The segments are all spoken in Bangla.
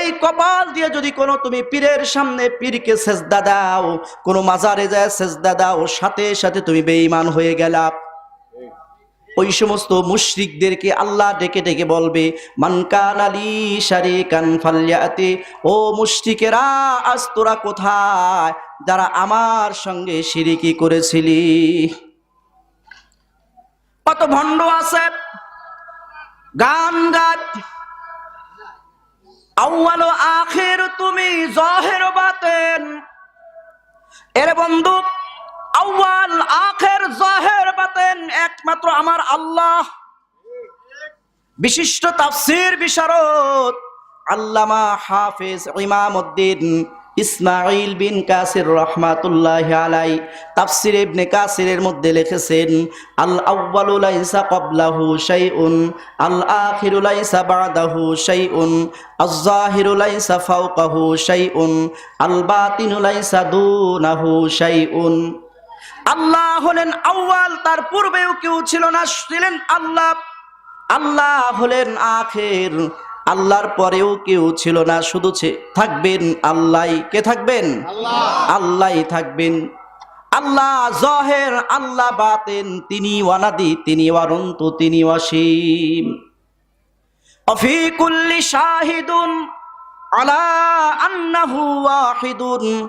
এই কপাল দিয়ে যদি কোনো তুমি পীরের সামনে পীরকে সেজদা দাও, কোনো মাজারে যায় সেজদা দাও, সাথে সাথে তুমি বেঈমান হয়ে গেলা। ওই সমস্ত মুশরিকদেরকে আল্লাহ ডেকে ডেকে বলবে মানকান আলী শারি কান ফাল্যাতে ও মুশরিকেরা, আজ তোরা কোথায়? যারা আমার সঙ্গে শিরিকি করেছিলি। কত ভণ্ড আছে। গান গান আউয়াল আখের তুমি জহের বাতেন। এর বন্ধু, আউয়াল, আখের, জহের বাতেন একমাত্র আমার আল্লাহ। বিশিষ্ট তাফসির বিশারদ আল্লামা হাফেজ ইমামউদ্দিন ইসমাইল বিন কাসির রহমাতুল্লাহ আলাই তাফসির ইবনে কাসিরের মধ্যে লিখেছেন, আল আউয়ালু লাইসা ক্বাবলাহু শাইউন, আল আখিরু লাইসা বাদাহু শাইউন, আজ জাহিরু লাইসা ফাওকাহু শাইউন, আল বাতিনু লাইসা দুনাহু শাইউন। আল্লাহ হলেন আউয়াল, তার পূর্বেও কেউ ছিল না, ছিলেন আল্লাহ। আল্লাহ হলেন আখের। আল্লাহর পরেও কেউ ছিল না শুধু থাকবেন আল্লাহ। কে থাকবেন? আল্লাহ। থাকবেন। আল্লাহ জহের আল্লাহ বাতেন তিনি ওয়ানাদি তিনি ওয়ারন্ত তিনি ওয়াসিম অফি কুল্লি শাহিদুন আলা আন্নাহু ওয়াহিদুন।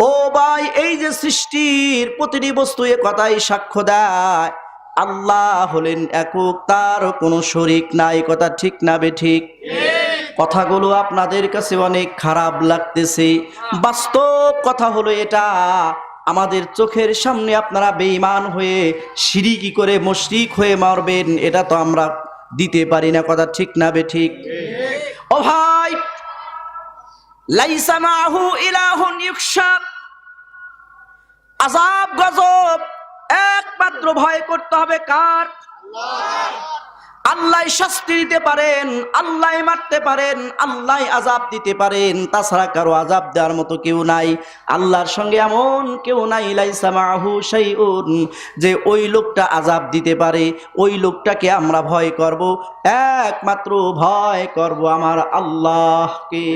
ও ভাই এই যে সৃষ্টির প্রতিটি বস্তু এ কথাই সাক্ষ্য দেয়। আল্লাহ হলেন একক, তার কোনো শরিক নাই, কথা ঠিক না বে ঠিক? কথাগুলো আপনাদের কাছে অনেক খারাপ লাগতেছে। বাস্তব কথা হলো এটা, আমাদের চোখের সামনে আপনারা বেঈমান হয়ে সিরিকি করে মুশরিক হয়ে মারবেন, এটা তো আমরা দিতে পারি না, কথা ঠিক না বে ঠিক? ও ভাই, লাইসা মাহু ইলাহুন আজাব গজব একমাত্র ভয় করতে হবে কার? আল্লাহ শাস্তি দিতে পারেন, আল্লাহ মারতে পারেন, আল্লাহ আজাব দিতে পারেন। তাছাড়া কারও আজাব দেওয়ার মতো কেউ নাই। আল্লাহর সঙ্গে এমন কেউ নাই যে ওই লোকটা আজাব দিতে পারে। ওই লোকটাকে আমরা ভয় করব, একমাত্র ভয় করব আমার আল্লাহকে।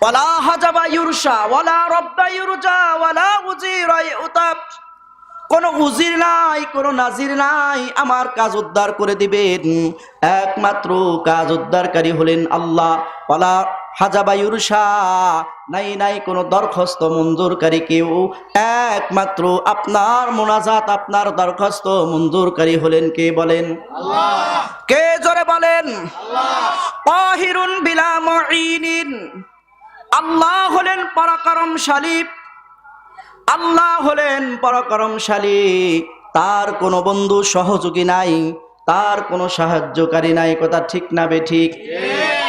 ওয়ালা হাজাবা ইউরশা, ওয়ালা রব্বা ইউরজা, ওয়ালা উজিরা ইউতাব। কোন উজির নাই কোনো নাজির নাই আমার কাজ উদ্ধার করে দিবেন। একমাত্র কাজ উদ্ধারকারী হলেন আল্লাহ। ওয়ালা হাজাবা ইউরশা নাই নাই কোনো দরখাস্ত মঞ্জুরকারী কেউ। একমাত্র আপনার মোনাজাত আপনার দরখাস্ত মঞ্জুরকারী হলেন কে বলেন? কে জোরে বলেন? আল্লাহ হলেন পরাক্রমশালী আল্লাহ হলেন পরাক্রমশালী, তার কোনো বন্ধু সহযোগী নাই, তার কোনো সাহায্যকারী নাই, কথা ঠিক না বে ঠিক?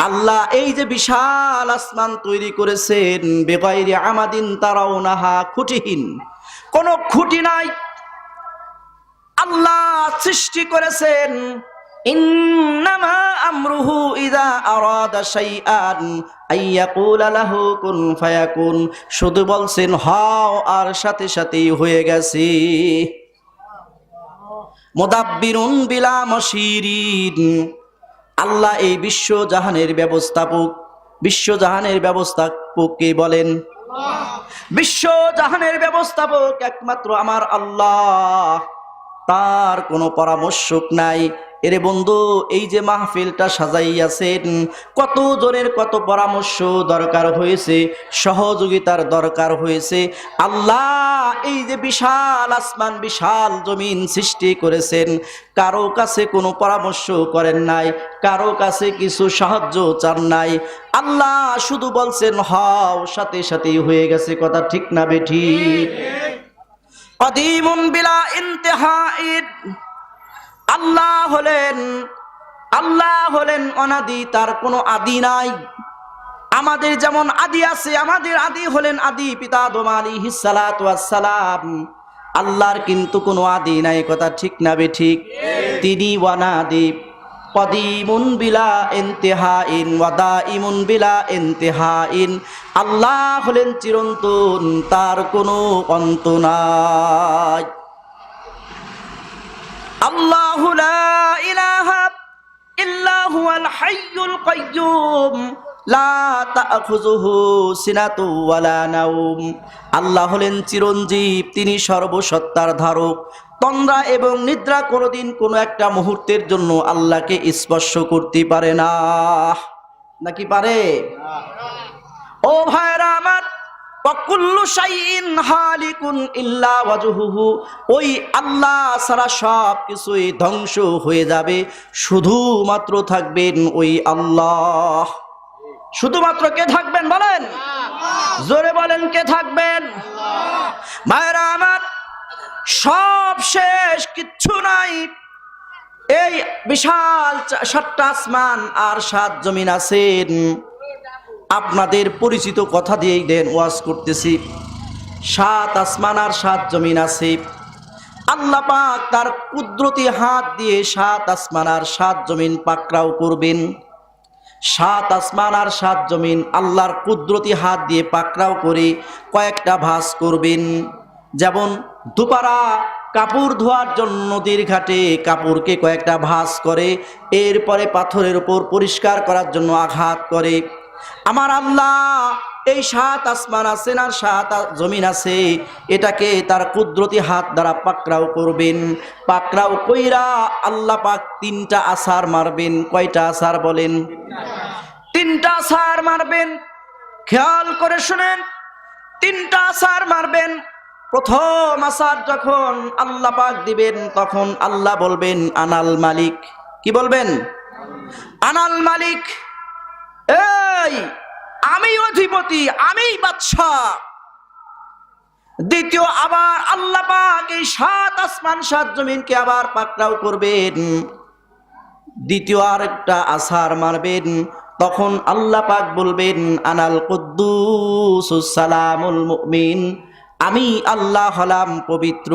আল্লাহ এই যে বিশাল আসমান তৈরি করেছেন, বেগাইরে আমাদিন তারাও নাহা খুঁটিহীন। কোনো খুঁটি নাই। আল্লাহ সৃষ্টি করেছেন কুন ফায়াকুন, শুধু বলছেন, হও, আর সাথে সাথেই হয়ে গেছে। মুদাব্বিরুন বিলা মশিরিন। আল্লাহ এই বিশ্ব জাহানের ব্যবস্থাপক, বিশ্ব জাহানের ব্যবস্থাপককে বলেন, বিশ্ব জাহানের ব্যবস্থাপক একমাত্র আমার আল্লাহ, তার কোনো পরামর্শক নাই। এরে বন্ধু এই যে মাহফিলটা সাজাইয়াছেন কত জনের কত পরামর্শ দরকার হয়েছে সহযোগিতার দরকার হয়েছে। আল্লাহ এই যে বিশাল আসমান বিশাল জমিন সৃষ্টি করেছেন কারও কাছে কোনো পরামর্শ করেন নাই কারও কাছে কিছু সাহায্য চান নাই। আল্লাহ শুধু বলছেন হও সাথে সাথেই হয়ে গেছে কথা ঠিক না বেঠি কদিমুন বিলা ইন্তেহাইন। আল্লাহ হলেন আল্লাহ হলেন অনাদি, তার কোনো আদি নাই। আমাদের যেমন আদি আছে, আমাদের আদি হলেন আদি, পিতা দোম আলী সালাম। আল্লাহর কিন্তু কোনো আদি নাই কথা ঠিক না বে ঠিক? তিনি ওয়ানাদি বিলা আল্লাহ হলেন চিরন্তন, তার কোনো অন্ত নাই। আল্লাহু ইলাহা ইল্লা হুয়াল হাইয়ুল কাইয়্যুম আল্লাহ হলেন চিরঞ্জীব, তিনি সর্বসত্তার ধারক। তন্দ্রা এবং নিদ্রা কোনোদিন কোনো একটা মুহূর্তের জন্য আল্লাহকে স্পর্শ করতে পারে না। নাকি পারে? ও ভাইরা আমার ওই আল্লাহ সারা সব কিছুই ধ্বংস হয়ে যাবে। শুধুমাত্র থাকবেন ওই আল্লাহ। শুধুমাত্র কে থাকবেন বলেন? জোরে বলেন কে থাকবেন? ভাইরা আমার সব শেষ কিচ্ছু নাই। এই বিশাল সাতটা আসমান আর সাত জমিন আছেন। আপনাদের পরিচিত কথা দিয়েই দেন ওয়াজ করতেছি। সাত আসমান আর সাত জমিন আছে। আল্লাহ পাক তার কুদরতি হাত দিয়ে সাত আসমান আর সাত জমিন পাকড়াও করবেন। সাত আসমান আর সাত জমিন আল্লাহর কুদরতি হাত দিয়ে পাকড়াও করে কয়েকটা ভাস করবেন। যেমন দুপারা কাপড় ধোয়ার জন্য নদীর ঘাটে কাপড়কে কয়েকটা ভাস করে, এরপরে পাথরের উপর পরিষ্কার করার জন্য আঘাত করে। আমার আল্লাহ, এই সাত আসমান আছে না সাত জমিন আছে, এটাকে তার কুদরতি হাত দ্বারা পাকড়াও করবেন। পাকড়াও কইরা আল্লাহ পাক তিনটা আসার মারবেন। কয়টা আসার বলেন? তিনটা আসার মারবেন। খেয়াল করে শুনেন, তিনটা আসার মারবেন। প্রথম আসার যখন আল্লাহ পাক দিবেন, তখন আল্লাহ বলবেন, আনাল মালিক। কি বলবেন? আনাল মালিক। এই আমি অধিপতি আমি বাদশাহ। দ্বিতীয়, আবার আল্লাহ পাক এই সাত আসমান, সাত জমিনকে আবার পাকড়াও করবেন। দ্বিতীয়, আরেকটা আসার মারবেন। তখন আল্লাহ পাক বলবেন, আনাল কুদ্দুস সালামুল মুমিন। আমি আল্লাহ হলাম পবিত্র,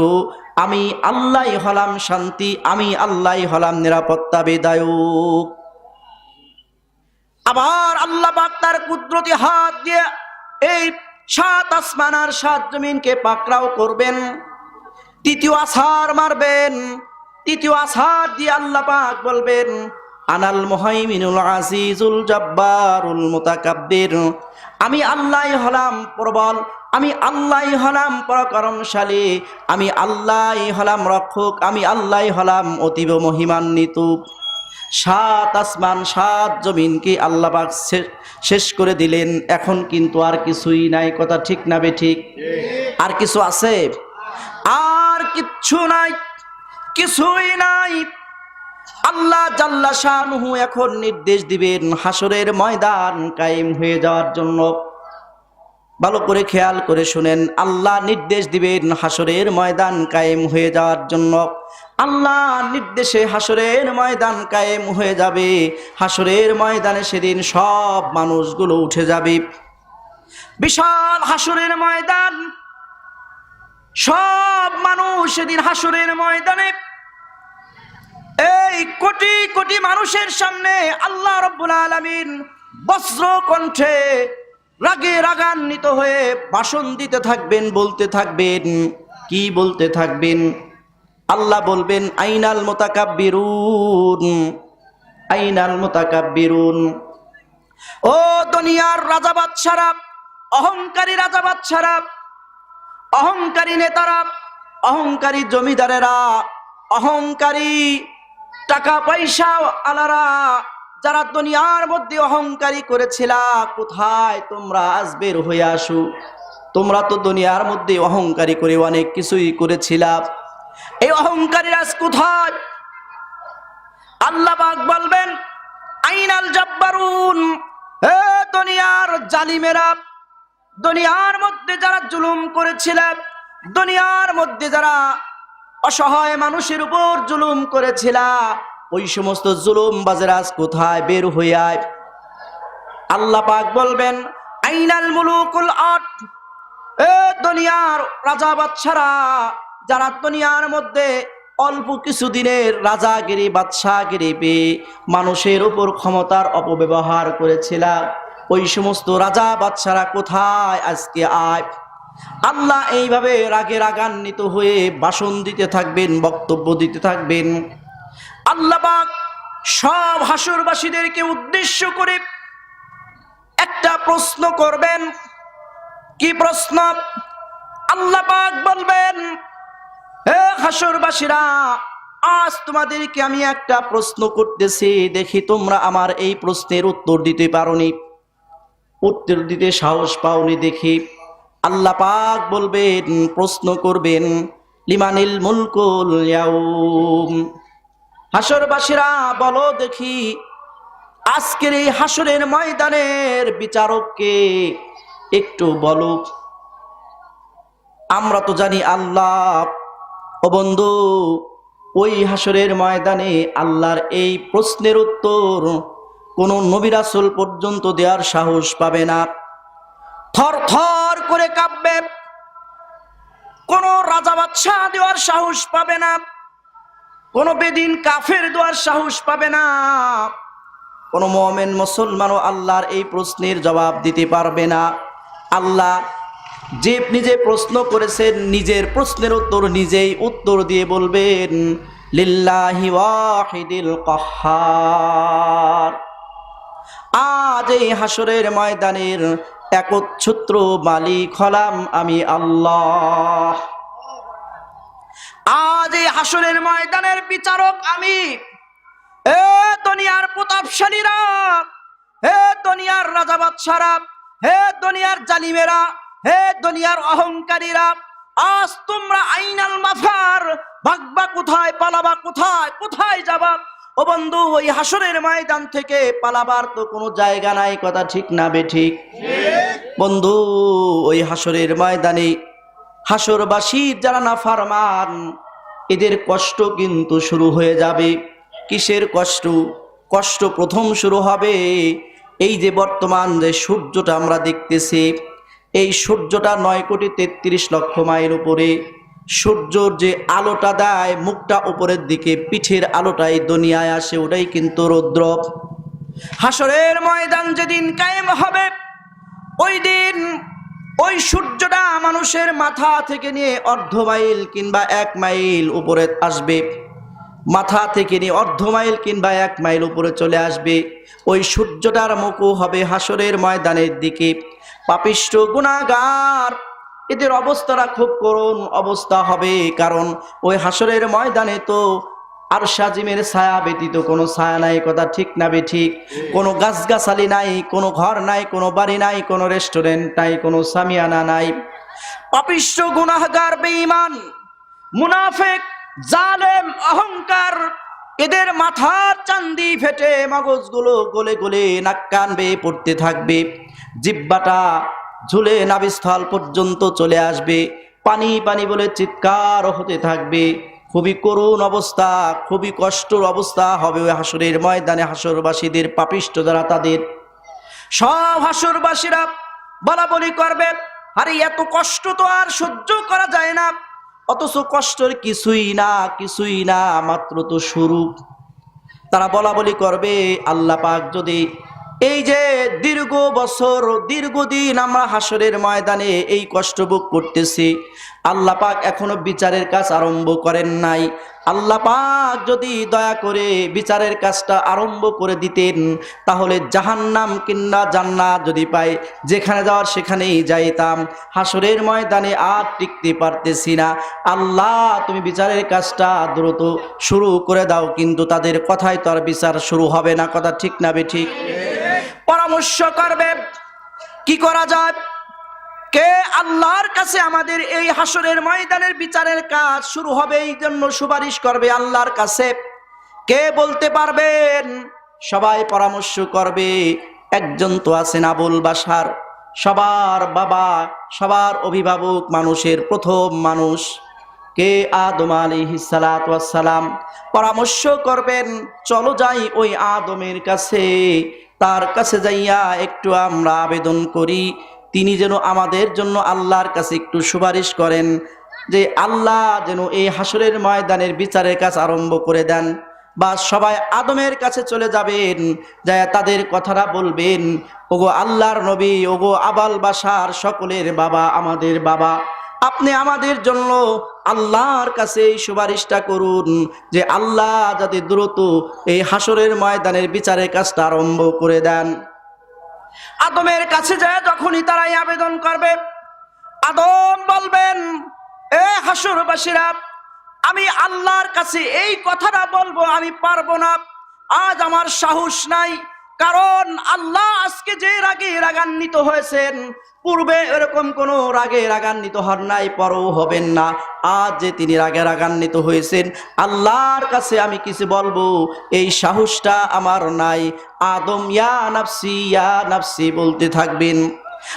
আমি আল্লাহ হলাম শান্তি, আমি আল্লাহ হলাম নিরাপত্তা বিদায়ক আবার আল্লাহ তার কুদরতি হাত দিয়ে এই সাত আসমান আর সাত জমিনকে পাকড়াও করবেন। তৃতীয় আসার মারবেন। তৃতীয় আসার দিয়ে আল্লাহ পাক বলবেন, আনাল মুহাইমিনুল আজিজুল জব্বারুল মুতাকাব্বির। আমি আল্লাহ হলাম প্রবল, আমি আল্লাহ হলাম পরাক্রমশালী, আমি আল্লাহ হলাম রক্ষক, আমি আল্লাহ হলাম অতীব মহিমান্বিত। সাত আসমান, সাত জমিনকে আল্লাহ পাক শেষ করে দিলেন। এখন কিন্তু আর কিছুই নাই। কথা ঠিক না বে ঠিক? আর কিছু আছে? আর কিচ্ছু নাই। কিছুই নাই। আল্লাহ জাল্লা শাহনুহু এখন নির্দেশ দিবেন হাসরের ময়দান কায়েম হয়ে যাওয়ার জন্য। ভালো করে খেয়াল করে শুনেন, আল্লাহ নির্দেশ দিবেন হাসরের ময়দান কায়েম হয়ে যাওয়ার জন্য। আল্লাহ নির্দেশে হাসরের ময়দান কায়েম হয়ে যাবে। হাসরের ময়দানে সেদিন সব মানুষগুলো উঠে যাবে। বিশাল হাসরের ময়দান। সব মানুষ সেদিন হাসরের ময়দানে। এই কোটি কোটি মানুষের সামনে আল্লাহ রব্বুল আলমিন বজ্র কণ্ঠে রাগে রাগান্বিত হয়ে ভাষণ দিতে থাকবেন, বলতে থাকবেন। কি বলতে থাকবেন? আল্লাহ বলবেন, আইনাল মোতাকাব্বিরুন আইনাল মোতাকাব্বিরুন। ও দুনিয়ার রাজা বাদশারা, অহংকারী রাজা বাদশারা, অহংকারী নেতারা, অহংকারী জমিদারেরা, অহংকারী টাকা পয়সা আলারা যারা দুনিয়ার মধ্যে অহংকারী করেছিলা, কোথায় তোমরা আজ বের হয়ে আসো? তোমরা তো দুনিয়ার মধ্যে অহংকারী করে অনেক কিছুই করেছিলা। এই অহংকারী আজ কোথায়? আল্লাহ বলবেন, আইনাল জব্বারুন হে দুনিয়ার জালিমেরা, দুনিয়ার মধ্যে যারা জুলুম করেছিলেন দুনিয়ার মধ্যে যারা অসহায় মানুষের উপর জুলুম করেছিল ওই সমস্ত জুলুম বাজরাজ কোথায় বের আয়? আল্লাহ পাক বলবেন, আইনাল মুলুকুল আট। এ দুনিয়ার রাজা বাদশারা, যারা দুনিয়ার মধ্যে অল্প কিছুদিনের রাজাগিরি, বাদশাগিরি পেয়ে মানুষের উপর ক্ষমতার অপব্যবহার করেছিল, ওই সমস্ত রাজা বাদশারা কোথায় আজকে আয়? আল্লাহ এইভাবে রাগে রাগান্বিত হয়ে ভাষণ দিতে থাকবেন, বক্তব্য দিতে থাকবেন। আল্লাহ পাক সব হাসুরবাসীদেরকে উদ্দেশ্য করে একটা প্রশ্ন করবেন। কি প্রশ্ন? আল্লাহ পাক বলবেন হে হাসুরবাসীরা, আজ তোমাদেরকে আমি একটা প্রশ্ন করতেছি। দেখি তোমরা আমার এই প্রশ্নের উত্তর দিতে পারোনি। উত্তর দিতে সাহস পাওনি দেখি। আল্লাহ পাক বলবেন, প্রশ্ন করবেন, লিমানিল মুলকুল ইয়াউম? হাসরবাসীরা বলো দেখি আজকের এই হাসরের ময়দানের বিচারককে একটু বলো। আমরা তো জানি আল্লাহ, ও বন্ধু, ওই হাসরের ময়দানে আল্লাহর এই প্রশ্নের উত্তর কোন নবিরাসুল পর্যন্ত দেওয়ার সাহস পাবে না। থর থর করে কাঁপবে। কোন রাজা বাচ্চা দেওয়ার সাহস পাবে না। কোন বেদিন কাফের দেওয়ার সাহস পাবে না। কোন মোমেন মুসলমানও আল্লাহর এই প্রশ্নের জবাব দিতে পারবে না। আল্লাহ যে নিজে প্রশ্ন করেছেন, নিজের প্রশ্নের উত্তর নিজেই উত্তর দিয়ে বলবেন, লিল্লাহি ওয়াহিদিল কহার। আজ এই হাসরের ময়দানের একচ্ছত্র মালিক হলাম আমি আল্লাহ। আজ এই হাসরের ময়দানের বিচারক আমি। এ দুনিয়ার প্রতাপশালীরা হে দুনিয়ার রাজা বাদশারা হে দুনিয়ার জালিমেরা হে দুনিয়ার অহংকারীরা আজ তোমরা আইনাল মাফার ভাগবা কোথায় পালাবা কোথায় কোথায় যাবা? ও বন্ধু ওই হাসরের ময়দান থেকে পালাবার তো কোনো জায়গা নাই কথা ঠিক না বে ঠিক। বন্ধু ওই হাসরের ময়দানে হাসরবাসীর যারা না ফারমান এদের কষ্ট কিন্তু শুরু হয়ে যাবে। কিসের কষ্ট? কষ্ট প্রথম শুরু হবে এই যে বর্তমান যে সূর্যটা আমরা দেখতেছি। এই সূর্যটা নয় কোটি তেত্রিশ লক্ষ মাইল উপরে। সূর্যর যে আলোটা দেয়, মুখটা উপরের দিকে, পিঠের আলোটাই দুনিয়ায় আসে, ওটাই কিন্তু রৌদ্র। হাসরের ময়দান যেদিন কায়েম হবে, ওই দিন ওই সূর্যটা মানুষের মাথা থেকে নিয়ে অর্ধ মাইল কিংবা এক মাইল উপরে আসবে। মাথা থেকে নিয়ে অর্ধ মাইল কিংবা এক মাইল উপরে চলে আসবে। ওই সূর্যটার মুখও হবে হাসরের ময়দানের দিকে। পাপিষ্ট গুণাগার, এদের অবস্থাটা খুব করুণ অবস্থা হবে। কারণ ওই হাসরের ময়দানে তো আর সাজিমের ছায়া ব্যতীত কোনো ছায়া নাই, কথা ঠিক না বে ঠিক। কোনো গাছগাছালি নাই, কোনো ঘর নাই, কোনো বাড়ি নাই, কোনো রেস্টুরেন্ট নাই, কোনো সামিয়ানা নাই। পাপিষ্ট গুনাহগার, বেঈমান, মুনাফেক, জালেম, অহংকার, এদের মাথার চান্দি ফেটে মগজগুলো গলে গলে নাক কান বেয়ে পড়তে থাকবে। জিব্বাটা ঝুলে নাভিস্থল পর্যন্ত চলে আসবে। পানি পানি বলে চিৎকার হতে থাকবে। খুবই করুণ অবস্থা, খুবই কষ্টর অবস্থা হবে ওই হাসরের ময়দানে হাসরবাসীদের পাপিষ্ট যারা তাদের। সব হাসরবাসীরা বলা বলি করবে, আরে এত কষ্ট তো আর সহ্য করা যায় না, অথচ কষ্টের কিছুই না কিছুই না, মাত্র তো শুরু তারা বলা বলি করবে, আল্লাহ পাক যদি এই যে দীর্ঘ বছর, দীর্ঘদিন আমরা হাসরের ময়দানে এই কষ্ট ভোগ করতেছি, আল্লাহ পাক এখনও বিচারের কাজ আরম্ভ করেন নাই। আল্লাহ পাক যদি দয়া করে বিচারের কাজটা আরম্ভ করে দিতেন, তাহলে জাহান্নাম কিংবা জান্নাত যদি পাই, যেখানে যাওয়ার সেখানেই যাইতাম। হাসরের ময়দানে আর টিকতে পারতেছি না। আল্লাহ, তুমি বিচারের কাজটা দ্রুত শুরু করে দাও, কিন্তু তাদের কথায় তো আর বিচার শুরু হবে না। কথা ঠিক না বে ঠিক? পরামর্শ করবে। কি করা যায়? কে আল্লাহর কাছে আমাদের এই হাসরের ময়দানের বিচারের কাজ শুরু হবে, এই জন্য সুপারিশ করবে আল্লাহর কাছে। কে বলতে পারবেন? সবাই পরামর্শ করবে। একজন তো আছেন আবুল বাসার সবার বাবা, সবার অভিভাবক মানুষের প্রথম মানুষ। কে আদম আলিহিসালাম পরামর্শ করবেন, চলো যাই ওই আদমের কাছে। তার কাছে যাইয়া একটু আমরা আবেদন করি। তিনি যেন আমাদের জন্য আল্লাহর কাছে একটু সুপারিশ করেন যে আল্লাহ যেন এই হাসরের ময়দানের বিচারের কাজ আরম্ভ করে দেন বা সবাই আদমের কাছে চলে যাবেন যায় তাদের কথাটা বলবেন, ওগো আল্লাহর নবী, ওগো আবাল বাসার সকলের বাবা, আমাদের বাবা। আপনি আমাদের জন্য আল্লাহর কাছে সুপারিশটা করুন যে আল্লাহ যাতে দ্রুত এই হাসরের ময়দানের বিচারের কাজটা আরম্ভ করে দেন। আদমের কাছে যায় যখনই তারাই আবেদন করবে। আদম বলবেন, এ হাসুরবাসীরা আমি আল্লাহর কাছে এই কথাটা বলব, আমি পারব না। আজ আমার সাহস নাই, কারণ আল্লাহ আজকে যে রাগে রাগান্বিত হয়েছেন পূর্বে এরকম কোন রাগে রাগান্বিত হন নাই, পরও হবেন না। আজ যে তিনি রাগে রাগান্বিত হয়েছেন, আল্লাহর কাছে আমি কিছু বলব, এই সাহসটা আমার নাই। আদম, ইয়া নাফসি ইয়া নাফসি বলতে থাকবেন।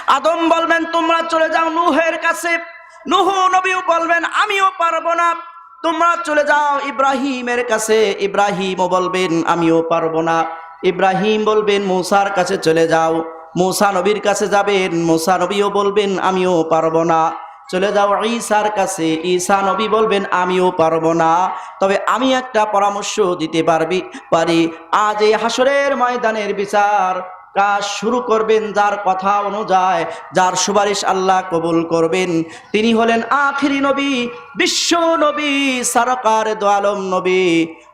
আদম বলবেন, তোমরা চলে যাও নুহের কাছে। নুহ নবীও বলবেন, আমিও পারব না। তোমরা চলে যাও ইব্রাহিমের কাছে। ইব্রাহিমও বলবেন, আমিও পারব না। ইব্রাহিম বলবেন, মূসার কাছে চলে যাও। মূসা নবীর কাছে যাবেন, মূসা নবীও বলবেন, আমিও পারব না। চলে যাও ঈসার কাছে, ঈসা নবী বলবেন, আমিও পারব না। তবে আমি একটা পরামর্শ দিতে পারবি, পারি। আজ এই হাসরের ময়দানের বিচার কাজ শুরু করবেন, যার কথা অনুযায়ী, যার সুপারিশ আল্লাহ কবুল করবেন। তিনি হলেন আখিরি নবী, বিশ্ব নবী, সরকার দোয়ালম নবী।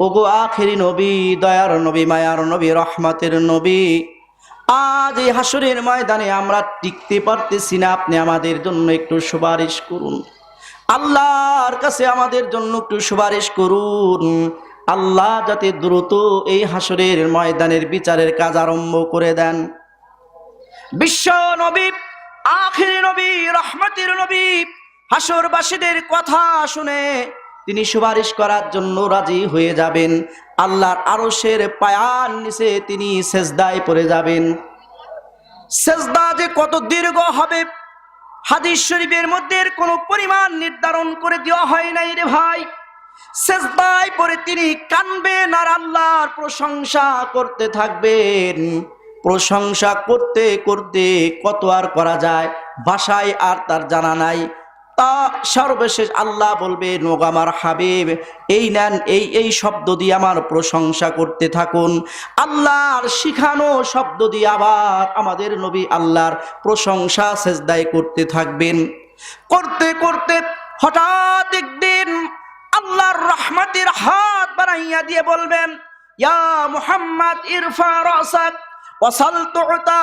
ওগো আখেরি নবী, দয়ার নবী, মায়ার নবী, রহমতের নবী। আজ এই হাসরের ময়দানে আমরা টিকতে পারতেছি না, আপনি আমাদের জন্য একটু সুপারিশ করুন। আল্লাহর কাছে আমাদের জন্য একটু সুপারিশ করুন। আল্লাহ যাতে দ্রুত এই হাসরের ময়দানের বিচারের কাজ আরম্ভ করে দেন। বিশ্ব নবী, আখির নবী, রহমতের নবী, হাসরবাসীদের কথা শুনে তিনি সুপারিশ করার জন্য রাজি হয়ে যাবেন। আল্লাহর আরশের পায়ার নিচে তিনি সেজদায় পড়ে যাবেন। সেজদা যে কত দীর্ঘ হবে, হাদিস শরীফের মধ্যে এর কোনো পরিমাণ নির্ধারণ করে দেওয়া হয় নাই রে ভাই। সেজদায় পরে তিনি কানবেন আর আল্লাহর প্রশংসা করতে থাকবেন। প্রশংসা করতে করতে কত আর করা যায় ভাষায় আর তার জানা নাই। তা সর্বশেষ আল্লাহ বলবে ও আমার হাবিব, এই নেন, এই এই শব্দ দিয়ে আমার প্রশংসা করতে থাকুন। আল্লাহর শিখানো শব্দ দিয়ে আবার আমাদের নবী আল্লাহর প্রশংসা সেজদায় করতে থাকবেন। করতে করতে হঠাৎ একদিন আল্লাহর রহমাতের হাত বাড়াইয়া দিয়ে বলবেন, ইয়া মুহাম্মদ, ইরফা, রাসাক ওয়াসাল তুতা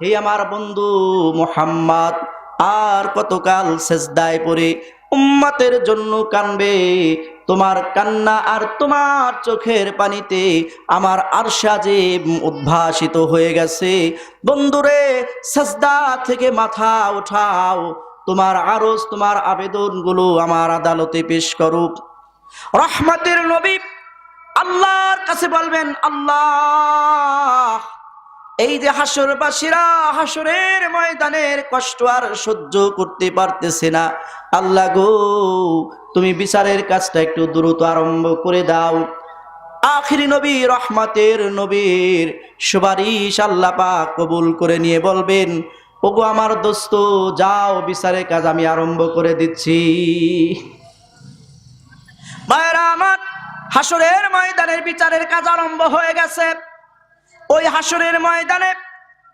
হে আমার বন্ধু মুহাম্মদ আর কতকাল সেজদায় পড়ে উম্মাতের জন্য কানবে। তোমার কান্না আর তোমার চোখের পানিতে আমার আরশা যে উদ্ভাসিত হয়ে গেছে। বন্ধুরে, সেজদা থেকে মাথা উঠাও। তোমার আরজ তোমার আবেদনগুলো আমার আদালতে পেশ করুক। রহমতের নবী আল্লাহর কাছে বলবেন, আল্লাহ! এই যে হাসরবাসীরা হাসরের ময়দানের কষ্ট আর সহ্য করতে পারতেছে না। আল্লাহ গো, তুমি বিচারের কাজটা একটু দ্রুত আরম্ভ করে দাও। আখিরি নবী, রহমতের নবীর সুপারিশ আল্লাহ পাক কবুল করে নিয়ে বলবেন, ওগো আমার দোস্ত, যাও, বিচারের কাজ আমি আরম্ভ করে দিচ্ছি। ভাইরা আমার হাসরের ময়দানের বিচারের কাজ আরম্ভ হয়ে গেছে। ওই হাসরের ময়দানে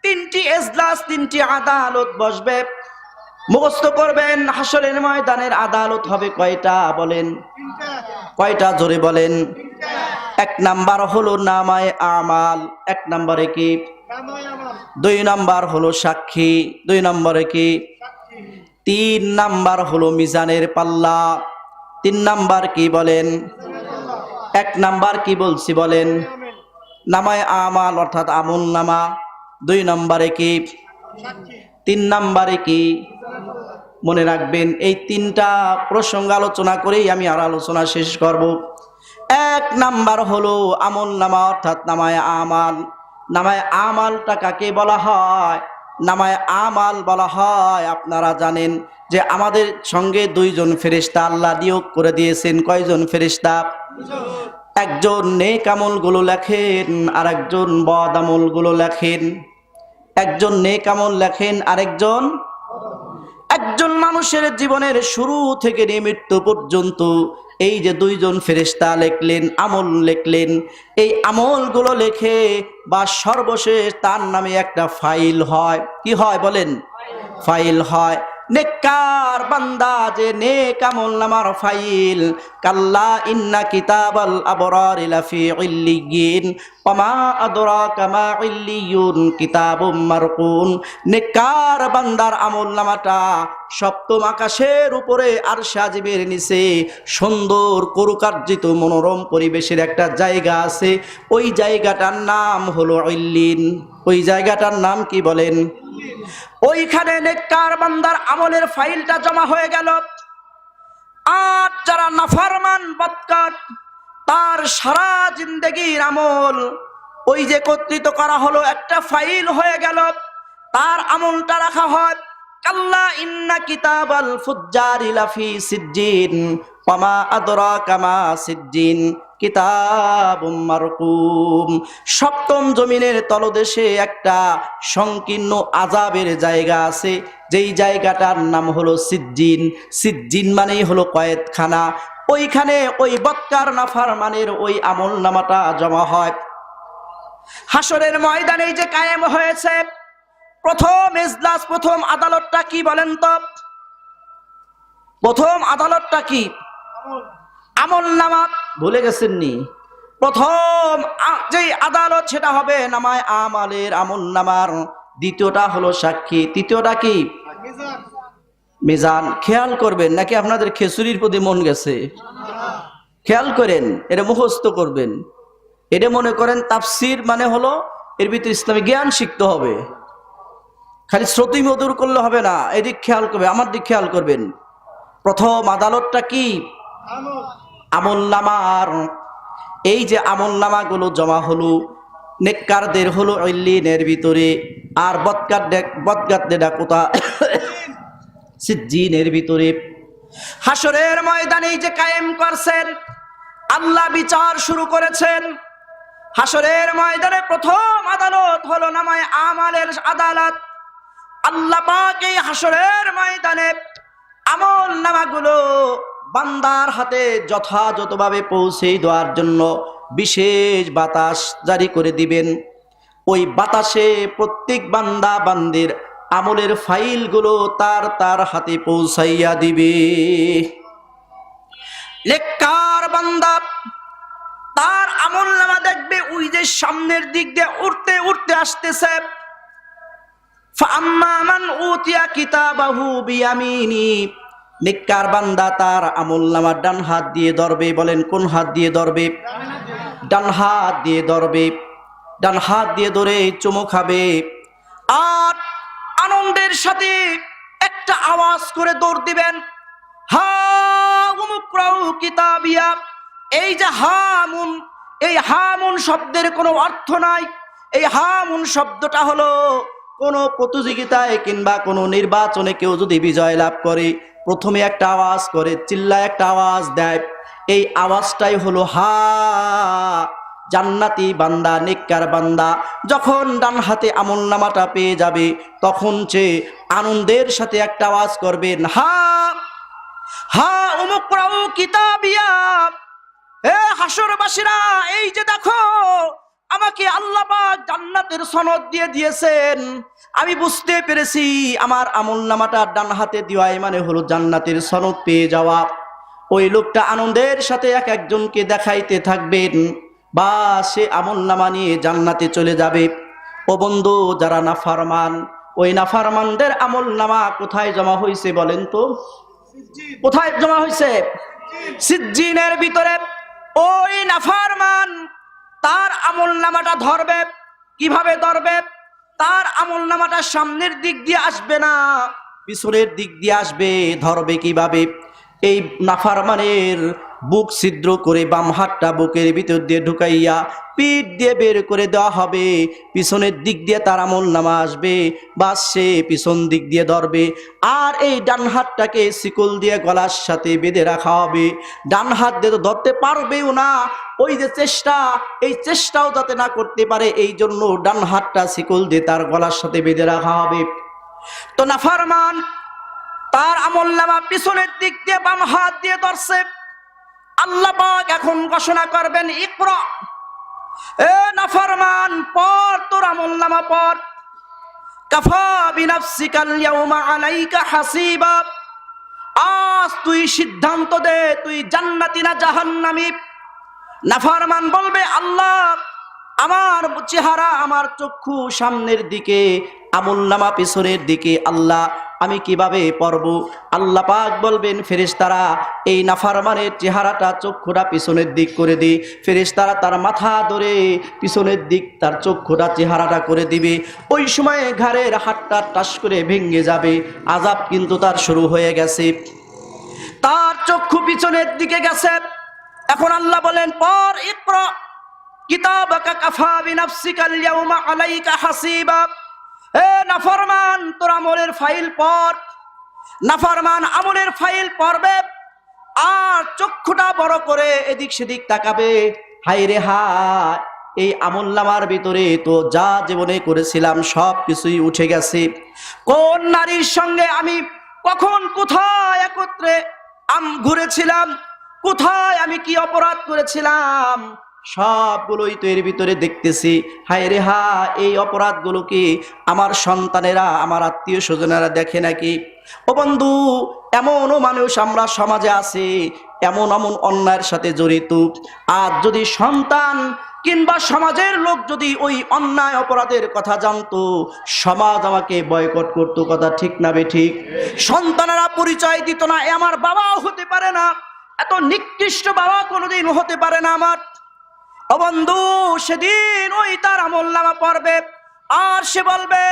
তিনটি এজলাস, তিনটি আদালত বসবে। মুখস্থ করবেন হাসরের ময়দানের আদালত হবে কয়টা? বলেন। কয়টা? জোরে বলেন। এক নাম্বার হলো নামায় আমাল। এক নম্বরে কি? দুই নাম্বার হলো সাক্ষী। দুই নম্বরে কি? তিন নাম্বার হলো মিজানের পাল্লা। তিন নাম্বার কি বলেন? এক নাম্বার কি বলছি বলেন? নামায় আমাল, অর্থাৎ আমল নামা। দুই নম্বরে কি? তিন নম্বরে কি? মনে রাখবেন, এই তিনটা প্রসঙ্গ আলোচনা করেই আমি আর আলোচনা শেষ করব। এক নাম্বার হলো আমল নামা, অর্থাৎ নামায় আমাল। নামায় আমালটা কাকে বলা হয়? নামায় আমাল বলা হয়, আপনারা জানেন যে আমাদের সঙ্গে দুইজন ফেরেশতা আল্লাহ নিয়োগ করে দিয়েছেন। কয়জন ফেরেশতা? একজন নেক আমলগুলো লেখেন আর একজন বদ আমলগুলো লেখেন। একজন নেক আমল লেখেন, আরেকজন? একজন মানুষের জীবনের শুরু থেকে নিয়ে মৃত্যু পর্যন্ত এই যে দুইজন ফেরেশতা লেখলেন, আমল লেখলেন, এই আমলগুলো লেখে বা সর্বশেষ তার নামে একটা ফাইল হয়। কি হয় বলেন? ফাইল হয়। নেককার বান্দা যে নেক আমল নামার ফাইল। কাল্লা ইন্না কিতাবাল আবরার লাফি ইল্লিয়িন ওমা আদরাকা মা ইল্লিয়ুন কিতাবুম মারকুন। নেককার বান্দার আমল নামাটা সপ্তম আকাশের উপরে আর সাজিবের নিচে সুন্দর করুকার্জিত মনোরম পরিবেশের একটা জায়গা আছে। ওই জায়গাটার নাম হলো ইল্লিন ওই জায়গাটার নাম কি বলেন? ওইখানে নেককার বান্দার আমলের ফাইলটা জমা হয়ে গেল। আর যারা নাফারমান বৎকার তার সারা জিন্দগির আমল ওই যে একত্রিত করা হলো, একটা ফাইল হয়ে গেল। তার আমলটা রাখা হয়, কাল্লা ইন্না কিতাব আল ফুজ্জার পামা আদরা কামা সিজ্জিন কিতাব মারকুম। সপ্তম জমিনের তলদেশে একটা সংকীর্ণ আজাবের জায়গা আছে। যেই জায়গাটার নাম হলো সিজ্জিন সিজ্জিন মানেই হলো কয়েদখানা ওইখানে ওই বক্কার নাফার মানের ওই আমল নামাটা জমা হয়। হাসরের ময়দানে যে কায়েম হয়েছে, প্রথম ইজলাস প্রথম আদালতটা কি বলেন তো? প্রথম আদালতটা কি? আমল নামা, ভুলে গেছেন নি প্রথম যেই আদালত, সেটা হবে নামায় আমালের আমল নামার। দ্বিতীয়টা হলো সাক্ষী, তৃতীয়টা কি? মিজান। খেয়াল করবেন নাকি আপনাদের খেসুরির প্রতি মন গেছে? খেয়াল করেন, এটা মুখস্থ করবেন। এটা মনে করেন তাফসির মানে হলো এর ভিতরে ইসলামী জ্ঞান শিখতে হবে। খালি শ্রুতি মধুর করলে হবে না, এদিক খেয়াল করবে, আমার দিক খেয়াল করবেন। প্রথম আদালতটা কি? আমল নামার। এই যে আমল নামাগুলো জমা হলো নেককারদের হলো ইল্লিনের ভিতরে। আর বদকার বদগাতদের কোথা? সিজ্জিনের ভিতরে। হাসরের ময়দানে যে কায়েম করছেন, আল্লাহ বিচার শুরু করেছেন। হাসরের ময়দানে প্রথম আদালত হলো নামায় আমালের আদালত। আল্লাহ পাক এই হাসরের ময়দানে আমল নামাগুলো বান্দার হাতে যথাযথভাবে পৌঁছে দেওয়ার জন্য বিশেষ বাতাস জারি করে দিবেন। ওই বাতাসে প্রত্যেক বান্দা বান্দির আমলের ফাইলগুলো তার তার হাতে পৌঁছাইয়া দিবে। লেখার বান্দা, তার আমল নামা দেখবে, ওই যে সামনের দিক দিয়ে উঠতে উঠতে আসতেছে। বান্দা তার আমল নামার ডান হাত দিয়ে ধরবে, বলেন কোন হাত দিয়ে ধরবে? ডান হাত দিয়ে ধরবে, ডান হাত দিয়ে ধরে চুমু খাবে। আর আনন্দের সাথে একটা আওয়াজ করে দৌড় দিবেন, হা কিতাবিয়া। এই যে হামুন এই হামুন শব্দের কোনো অর্থ নাই। এই হামুন শব্দটা হলো কোনো প্রতিযোগিতায় কিংবা কোনো নির্বাচনে কেউ যদি বিজয় লাভ করে, প্রথমে একটা আওয়াজ করে চিল্লা একটা আওয়াজ দেয়। এই আওয়াজটাই হলো হা। জান্নাতি বান্দা নিকার বান্দা, যখন ডান হাতে আমল নামাটা পেয়ে যাবে, তখন সে আনন্দের সাথে একটা আওয়াজ করবেন, হা হা উমুকরাউ কিতাবিয়া। এ হাসরবাসীরা, এই যে দেখো, আমাকে আল্লাহ জান্নাতের সনদ দিয়ে দিয়েছেন। আমি বুঝতে পেরেছি, আমার আমল নামাটা ডান হাতে দেওয়াই মানে হলো জান্নাতের সনদ পেয়ে যাওয়া। ওই লোকটা আনন্দের সাথে এক একজনকে দেখাইতে থাকবেন। বা সে আমল নামা নিয়ে জান্নাতে চলে যাবে। ও বন্ধু, যারা নাফারমান, ওই নাফারমানদের আমল নামা কোথায় জমা হয়েছে বলেন তো? কোথায় জমা হয়েছে সিজ্জিনের ভিতরে। ওই নাফারমান, তার আমল নামাটা ধরবে। কীভাবে ধরবে? তার আমল নামাটা সামনের দিক দিয়ে আসবে না, পিছনের দিক দিয়ে আসবে, ধরবে কীভাবে? এই নাফারমানের বুক ছিদ্র করে বাম হাতটা বুকের ভিতর দিয়ে ঢুকাইয়া পিঠ দিয়ে বের করে দেওয়া হবে। পিছনের দিক দিয়ে তার আমল নামা আসবে বা সে পিছন দিক দিয়ে ধরবে। আর এই ডান হাতটাকে শিকল দিয়ে গলার সাথে বেঁধে রাখা হবে। ডান হাত দিয়ে তো ধরতে পারবেও না। ওই যে চেষ্টা, এই চেষ্টাও যাতে না করতে পারে, এই জন্য ডান হাতটা শিকল দিয়ে তার গলার সাথে বেঁধে রাখা হবে। তো নাফারমান তার আমল নামা পিছনের দিক দিয়ে বাম হাত দিয়ে ধরছে। আল্লাহ এখন ঘোষণা করবেন, ইকরা, এ নাফরমান, পর তোর আমল নামা পর। আজ তুই সিদ্ধান্ত দে, তুই নাফরমান বলবে, আল্লাহ, আমার আমার চক্ষু সামনের দিকে, আমল নামা পিছনের দিকে, আল্লাহ আমি কীভাবে পড়ব? আল্লাহ পাক বলবেন, ফেরেশতারা, এই নাফারমানের চেহারাটা চক্ষুটা পিছনের দিক করে দি। ফেরেশতারা তার মাথা ধরে পিছনের দিক, তার চক্ষুটা চেহারাটা করে দিবে। ওই সময়ে ঘাড়ের হাতটা টাস করে ভেঙে যাবে। আজাব কিন্তু তার শুরু হয়ে গেছে। তার চক্ষু পিছনের দিকে গেছে। এখন আল্লাহ বলেন, পর, ইকরা কিতাবাকা কাফা বিনাফসিকাল ইয়াউমা আলাইকা হাসিবা। হে নাফরমান, তোর আমলের ফাইল পর নাফরমান, আমলের ফাইল পড়বে। আর চক্ষুটা বড় করে এদিক সেদিক তাকাবে। হাই রে হায়, এই আমল্লামার ভিতরে তো যা জীবনে করেছিলাম সব কিছুই উঠে গেছে। কোন নারীর সঙ্গে আমি কখন কোথায় একত্রে আম ঘুরেছিলাম? কোথায় আমি কি অপরাধ করেছিলাম? সবগুলোই তো এর ভিতরে দেখতেছি। হায় রে হা, এই অপরাধগুলো কি আমার সন্তানেরা, আমার আত্মীয় স্বজনেরা দেখে নাকি? ও বন্ধু, এমনও মানুষ আমরা সমাজে আছে, এমন এমন অন্যায়ের সাথে জড়িত। আর যদি সন্তান কিংবা সমাজের লোক যদি ওই অন্যায় অপরাধের কথা জানতো, সমাজ আমাকে বয়কট করতো, কথা ঠিক না বে ঠিক? সন্তানেরা পরিচয় দিত না আমার বাবাও হতে পারে না, এত নিকৃষ্ট বাবা কোনোদিন হতে পারে না আমার। ও বন্ধু, সেদিন ওই তার আমল নামা পড়বে, আর সে বলবে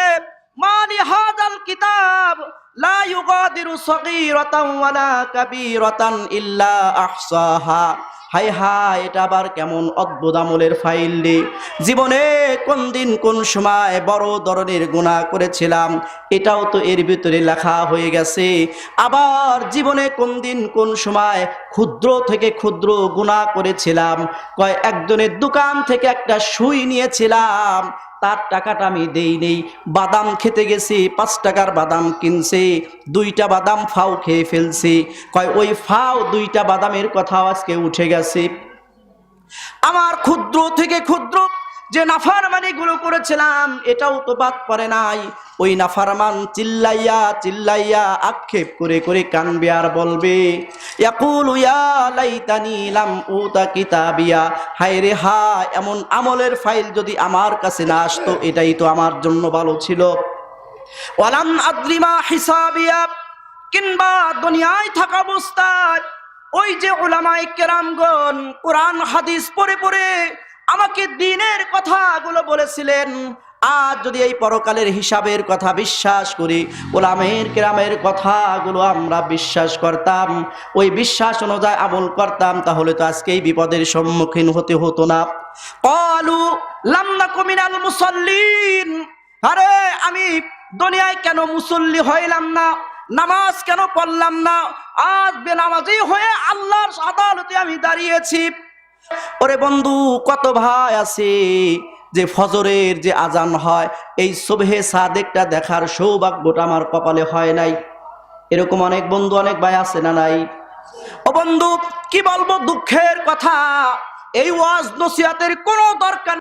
মালি হাজাল কিতাব, লা ইউগাদিরু সগীরাতান ওয়ালা কাবীরাতান ইল্লা আহসাহা। হাই হাই, এটা আবার কেমন অদ্ভুত আমলের ফাইল রে। জীবনে কোন দিন কোন সময় বড় ধরনের গুনাহ করেছিলাম, এটাও তো এর ভিতরে লেখা হয়ে গেছে। আবার জীবনে কোন দিন কোন সময় ক্ষুদ্র থেকে ক্ষুদ্র গুনাহ করেছিলাম, কয় একজনের দোকান থেকে একটা সুই নিয়েছিলাম তার টাকাটা আমি দেই নেই। বাদাম খেতে গেছি, পাঁচ টাকার বাদাম কিনছে, দুইটা বাদাম ফাও খেয়ে ফেলছে। কয়, ওই ফাও, দুইটা বাদামের কথাও আজকে উঠে গেছে। আমার ক্ষুদ্র থেকে ক্ষুদ্র যে নাফারমানি গুলো করেছিলাম, এটাও তো বাদ পড়ে নাই। ওই নাফারমান চিল্লাইয়া চিল্লাইয়া আক্ষেপ করে করে কানবে আর বলবে, ইয়াকুল ইয়া হায় রে হা, এমন আমলের ফাইল যদি আমার কাছে না আসতো, এটাই তো আমার জন্য ভালো ছিল। ওয়ালাম আদ্রিমা হিসাবিয়া, কিংবা দুনিয়ায় থাকা অবস্থায়, ওই যে ওলামাই কেরামগণ কোরআন, হাদিস পড়ে পড়ে আমাকে দিনের কথাগুলো বলেছিলেন। আজ যদি এই পরকালের হিসাবের কথা বিশ্বাস করি ওলামের কেরামের কথাগুলো আমরা বিশ্বাস করতাম, ওই বিশ্বাস অনুযায়ী আমল করতাম, তাহলে তো আজকে এই বিপদের সম্মুখীন হতে হতো না। কলু লাম্না কমিনাল মুসল্লিন। আরে, আমি দুনিয়ায় কেন মুসল্লি হইলাম না? নামাজ কেন পড়লাম না? আজ বেনামাজি হয়ে আল্লাহর আদালতে আমি দাঁড়িয়েছি। ওরে বন্ধু, কত ভাই আছে যে ফজরের যে আজান হয়, এই শোভে সাদেকটা দেখার সৌভাগ্যটা আমার কপালে হয় নাই। এরকম অনেক বন্ধু, অনেক ভাই আছে না নাই? ও বন্ধু, কি বলব, দুঃখের কথা, এই ওয়াজ নসিহাতের কোনো দরকার